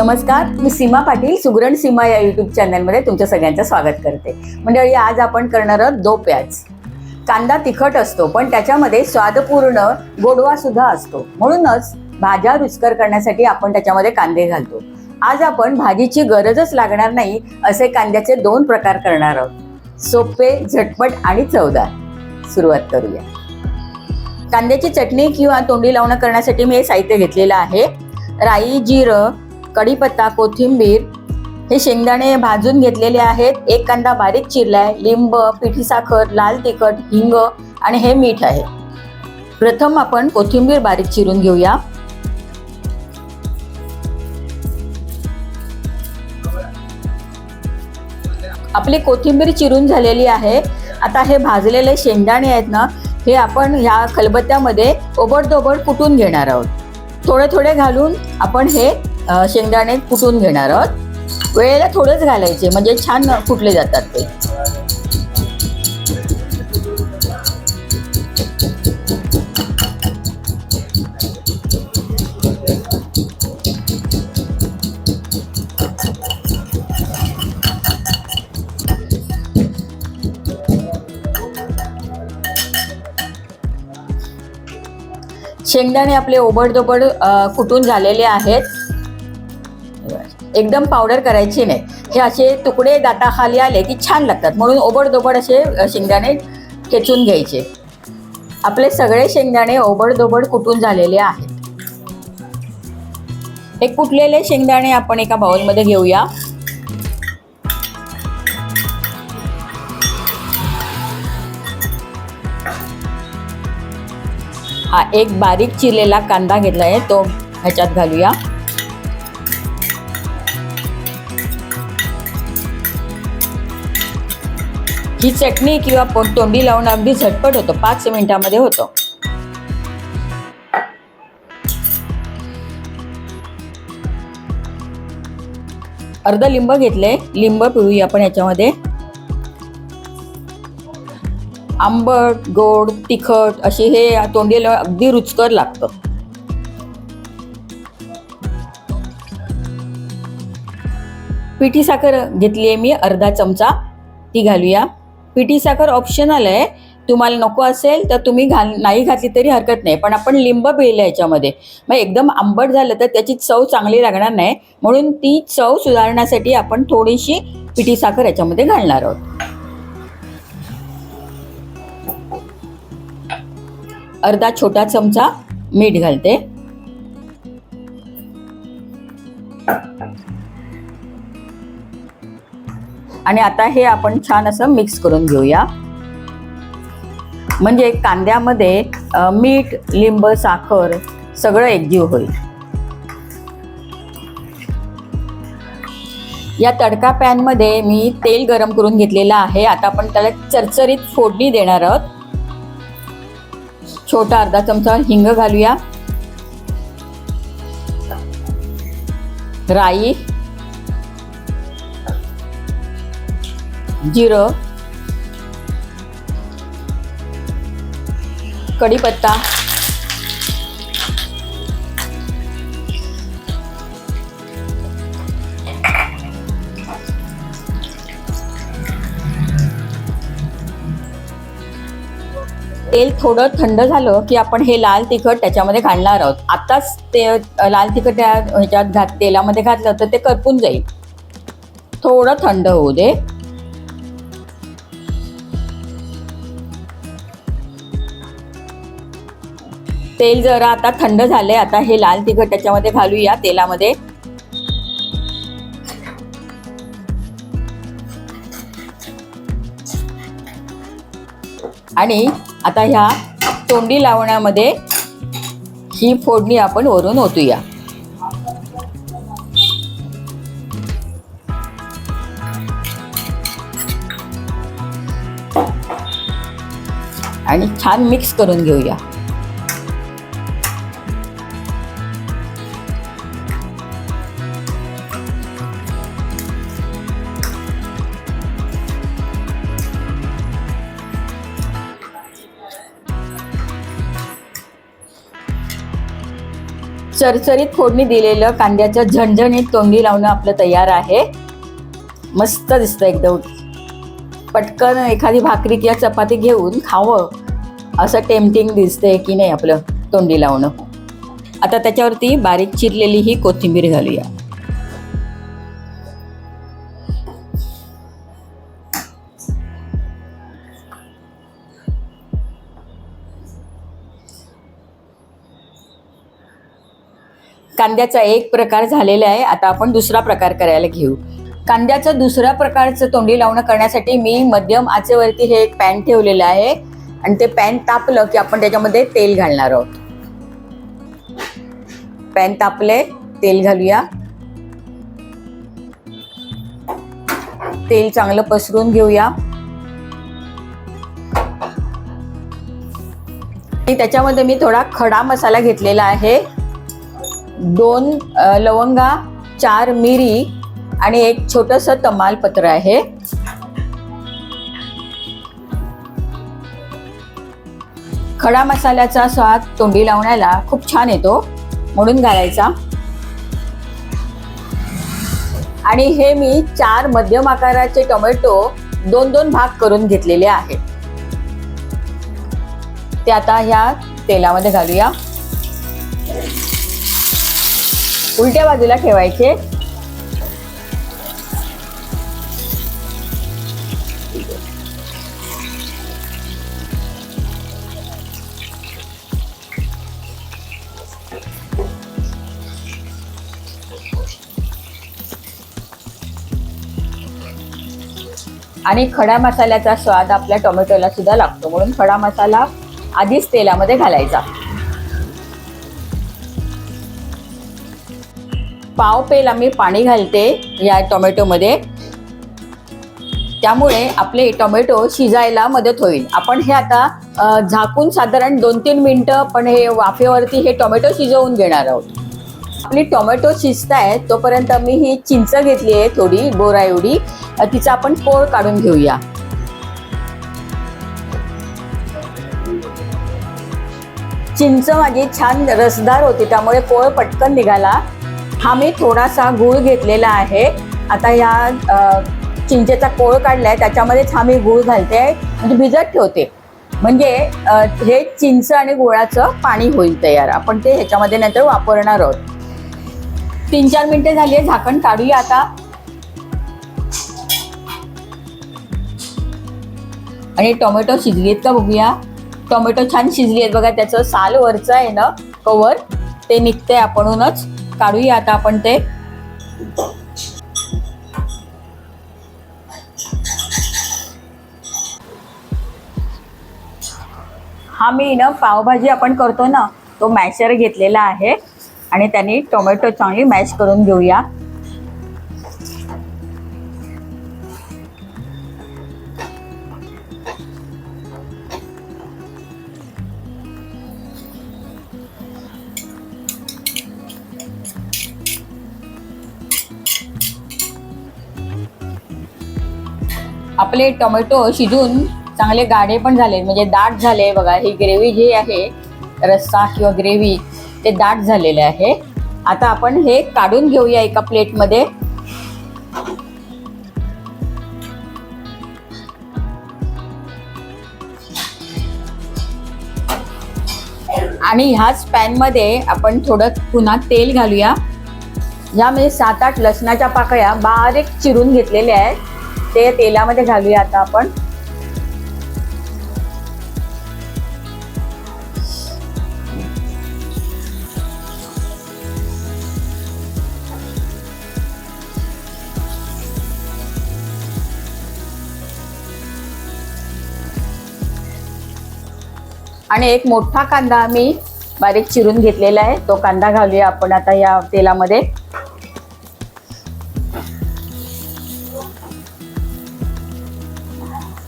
नमस्कार मी सीमा पाटील सुगरण सीमा या युट्यूब चॅनलमध्ये तुमच्या सगळ्यांचं स्वागत करते. मंडळी आज आपण करणार आहोत दो प्याज. कांदा तिखट असतो पण त्याच्यामध्ये स्वादपूर्ण गोडवा सुद्धा असतो. म्हणूनच भाज्या रुचकर करण्यासाठी आपण त्याच्यामध्ये कांदे घालतो. आज आपण भाजीची गरजच लागणार नाही असे कांद्याचे दोन प्रकार करणार आहोत. सोपे झटपट आणि चवदार. सुरुवात करूया. कांद्याची चटणी किंवा तोंडी लावणं करण्यासाठी मी हे साहित्य घेतलेलं आहे. राई जिरं कढीपत्ता कोथिंबीर हे शेंगदाणे भाजून घेतलेले आहेत. एक कांदा बारीक चिरलाय. लिंब पिठी साखर लाल तिखट हिंग आणि हे मीठ आहे. प्रथम आपण कोथिंबीर बारीक चिरून घेऊया. आपली कोथिंबीर चिरून झालेली आहे. आता हे भाजलेले शेंगदाणे आहेत ना हे आपण ह्या खलबत्त्यामध्ये ओबडधोबड कुटून घेणार आहोत. थोडे थोडे घालून आपण हे शेंगदाणे कुटून घेणार आहोत. वेळेला थोडंच घालायचे म्हणजे छान कुटले जातात ते. शेंगदाणे आपले ओबडधोबड कुटून झालेले आहेत. एकदम पावडर करायची नाही. हे असे तुकडे दाताखाली आले की छान लागतात. म्हणून ओबडदोबड असे शेंगदाणे ठेचून घ्यायचे. आपले सगळे शेंगदाणे ओबडदोबड कुटून झालेले आहेत. हे कुटलेले शेंगदाणे आपण एका बाउलमध्ये घेऊया. हा एक बारीक चिरलेला कांदा घेतला आहे तो ह्याच्यात घालूया. ही चटणी किंवा पोट तोंडी लावून अगदी झटपट होतं. पाच मिनिटामध्ये होतं. अर्ध लिंब घेतले. लिंब पिळूया आपण याच्यामध्ये. आंबट गोड तिखट अशी हे तोंडी लावून अगदी रुचकर लागतं. पिठी साखर घेतली आहे मी अर्धा चमचा. ती घालूया. पिठी साखर ऑप्शनल आहे. तुम्हाला नको असेल तर तुम्ही घाल नाही घातली तरी हरकत नाही. पण आपण लिंब पिळलं याच्यामध्ये. मग एकदम आंबट झालं तर त्याची चव चांगली लागणार नाही. म्हणून ती चव सुधारण्यासाठी आपण थोडीशी पिठी साखर याच्यामध्ये घालणार आहोत. अर्धा छोटा चमचा मीठ घालते. आणि आता हे आपण छान असं मिक्स करून घेऊया. म्हणजे कांद्यामध्ये मीठ लिंब साखर सगळं एकजीव होईल. या तडका पॅनमध्ये मी तेल गरम करून घेतलेलं आहे. आता आपण त्याला चरचरीत फोडणी देणार आहोत. छोटा अर्धा चमचा हिंग घालूया. राई जिरं कढीपत्ता तेल थोडं थंड झालं की आपण हे लाल तिखट त्याच्यामध्ये घालणार आहोत. आताच ते लाल तिखट त्या ह्याच्यात घात तेलामध्ये घातलं तर ते करपून जाईल. थोडं थंड होऊ दे. तेल जरा आता थंड झाले आता हे लाल तिखट त्याच्यामध्ये घालूया तेलामध्ये. आणि आता ह्या तोंडी लावण्यामध्ये ही फोडणी आपण वरून ओतूया. आणि छान मिक्स करून घेऊया. चरचरीत फोडणी दिलेलं कांद्याच्या झणझणीत तोंडी लावणं आपलं तयार आहे. मस्त दिसतं एकदम. पटकन एखादी भाकरी किंवा चपाती घेऊन खावं. असं टेम्पटिंग दिसतंय की नाही आपलं तोंडी लावणं. आता त्याच्यावरती बारीक चिरलेली ही कोथिंबीर घालूया. कांद्याचा एक प्रकार झालेला आहे. आता आपण दुसरा प्रकार करायला घेऊ. कांद्याचं दुसऱ्या प्रकारचं तोंडी लावणं करण्यासाठी मी मध्यम आचेवरती हे एक पॅन ठेवलेलं आहे. आणि ते पॅन तापलं की आपण त्याच्यामध्ये तेल घालणार आहोत. पॅन तापले तेल घालूया. तेल चांगलं पसरून घेऊया. आणि त्याच्यामध्ये मी थोडा खडा मसाला घेतलेला आहे. दोन लवंगा चार मिरी आणि एक छोटस तमालपत्र आहे. खडा मसाल्याचा स्वाद तोंडी लावण्याला खूप छान येतो म्हणून घालायचा. आणि हे मी चार मध्यम आकाराचे टोमॅटो दोन दोन भाग करून घेतलेले आहेत. ते आता ह्या तेलामध्ये घालूया. उलट्या बाजूला ठेवायचे. आणि खडा मसाल्याचा स्वाद आपल्या टोमॅटोला सुद्धा लागतो म्हणून खडा मसाला आधीच तेलामध्ये घालायचा. पाव पेल मी पाणी घालते या टोमॅटोमध्ये त्यामुळे आपले टोमॅटो शिजायला मदत होईल. आपण हे आता झाकून साधारण दोन तीन मिनटं पण हे वाफेवरती हे टोमॅटो शिजवून घेणार आहोत. आपली टोमॅटो शिजत आहे तोपर्यंत मी ही चिंच घेतली आहे थोडी बोरा एवढी. तिचा आपण पोळ काढून घेऊया. चिंच माझी छान रसदार होती त्यामुळे पोळ पटकन निघाला. हा मी थोडासा गूळ घेतलेला आहे. आता या चिंचेचा कोळ काढलाय त्याच्यामध्येच हा मी गूळ घालते म्हणजे भिजत ठेवते. म्हणजे हे चिंच आणि गुळाचं पाणी होईल तयार. आपण ते ह्याच्यामध्ये नंतर वापरणार आहोत. तीन चार मिनिटे झाली आहे झाकण काढूया आता. आणि टोमॅटो शिजलीत का बघूया. टोमॅटो छान शिजली आहेत बघा त्याचं साल वरचं आहे ना कवर ते निघतंय आपणूनच. काढूया आता आपण ते. हा मी ना पावभाजी आपण करतो ना तो मॅशर घेतलेला आहे. आणि त्याने टोमॅटो चांगली मॅश करून घेऊया. आपले टोमॅटो शिजून चांगले गाढे पण झाले. म्हणजे दाट झाले बघा ही ग्रेव्ही जी आहे रस्सा किंवा ग्रेव्ही ते दाट झालेले आहे. आता आपण हे काढून घेऊया एका प्लेटमध्ये. आणि ह्याच पॅनमध्ये आपण थोडं पुन्हा तेल घालूया. यामध्ये सात आठ लसणाच्या पाकळ्या बारीक चिरून घेतलेल्या आहेत. ते तेलामध्ये घालूया आता आपण. आणि एक मोठा कांदा आम्ही बारीक चिरून घेतलेला आहे. तो कांदा घालूया आपण आता या तेलामध्ये.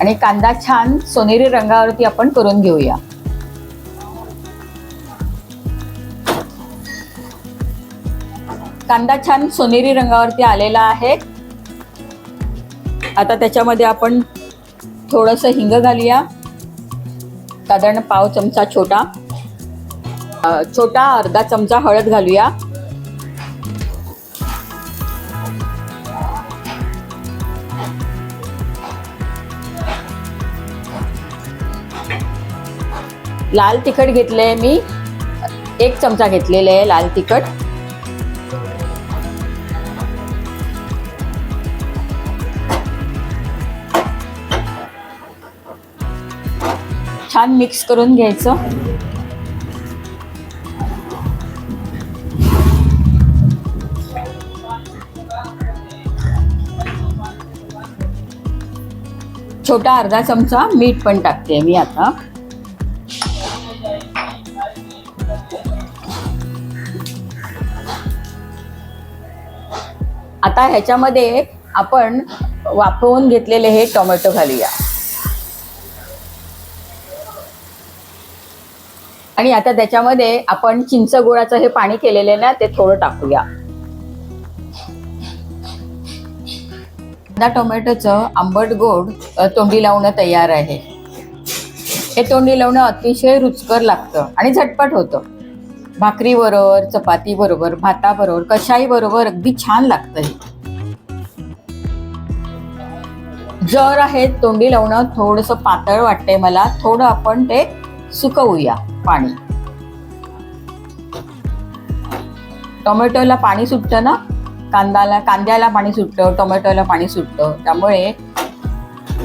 आणि कांदा छान सोनेरी रंगावरती आपण करून घेऊया. कांदा छान सोनेरी रंगावरती आलेला आहे. आता त्याच्यामध्ये आपण थोडंसं हिंग घालूया. साधारण पाव चमचा छोटा. छोटा अर्धा चमचा हळद घालूया. लाल तिखट घेतलंय मी. एक चमचा घेतलेले आहे लाल तिखट. छान मिक्स करून घ्यायचं. छोटा अर्धा चमचा मीठ पण टाकते मी आता. आता ह्याच्यामध्ये आपण वाफवून घेतलेले हे टोमॅटो घालूया. आणि आता त्याच्यामध्ये आपण चिंच गुळाचं हे पाणी केलेलं ना ते थोडं टाकूया. कांदा टोमॅटोचं आंबट गोड तोंडी लावणं तयार आहे. हे तोंडी लावणं अतिशय रुचकर लागतं आणि झटपट होतं. भाकरीबरोबर चपातीबरोबर भाताबरोबर कशाही बरोबर अगदी छान लागतं हे. जर आहे तोंडी लावणं थोडंसं पातळ वाटतंय मला थोडं आपण ते सुकवूया पाणी. टोमॅटोला पाणी सुटतं ना? कांद्याला कांद्याला पाणी सुटतं टोमॅटोला पाणी सुटतं. त्यामुळे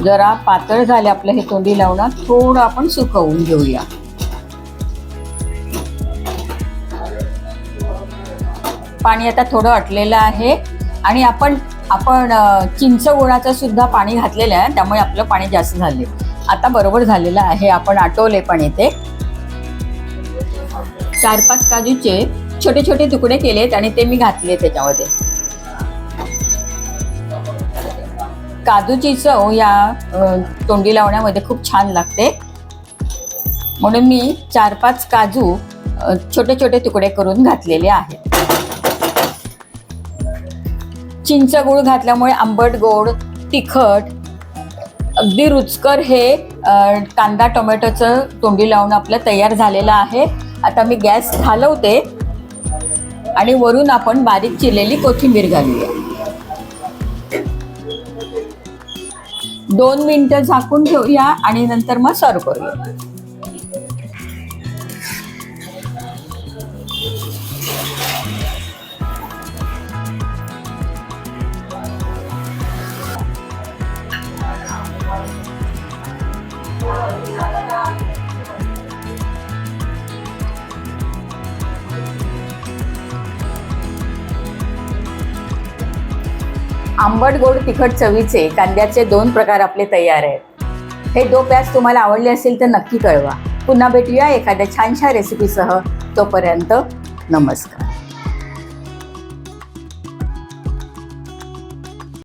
जरा पातळ झाले आपलं हे तोंडी लावणं थोडं आपण सुकवून घेऊया. पाणी आता थोडं अटलेलं आहे. आणि आपण आपण चिंच गुळाचं सुद्धा पाणी घातलेलं आहे. त्यामुळे आपलं पाणी जास्त झाले आता बरोबर झालेलं आहे. आपण आटवले पण येते चार पाच काजूचे छोटे छोटे तुकडे केलेत आणि ते मी घातले त्याच्यामध्ये. काजूची चव या तोंडी लावण्यामध्ये खूप छान लागते. म्हणून मी चार पाच काजू छोटे छोटे तुकडे करून घातलेले आहेत. चिंच गुळ घातल्यामुळे आंबट गोड तिखट अगदी रुचकर हे कांदा टोमॅटोचं तोंडी लावून आपलं तयार झालेलं आहे. आता मी गॅस घालवते आणि वरून आपण बारीक चिरलेली कोथिंबीर घालूया. दोन मिनटं झाकून ठेवूया आणि नंतर मग सर्व करूया. आंबट गोड तिखट चवीचे कांद्याचे दोन प्रकार आपले तयार आहेत. हे दो प्याज तुम्हाला आवडले असेल तर नक्की कळवा. पुन्हा भेटूया एखाद्या छानशा रेसिपीसह तोपर्यंत नमस्कार.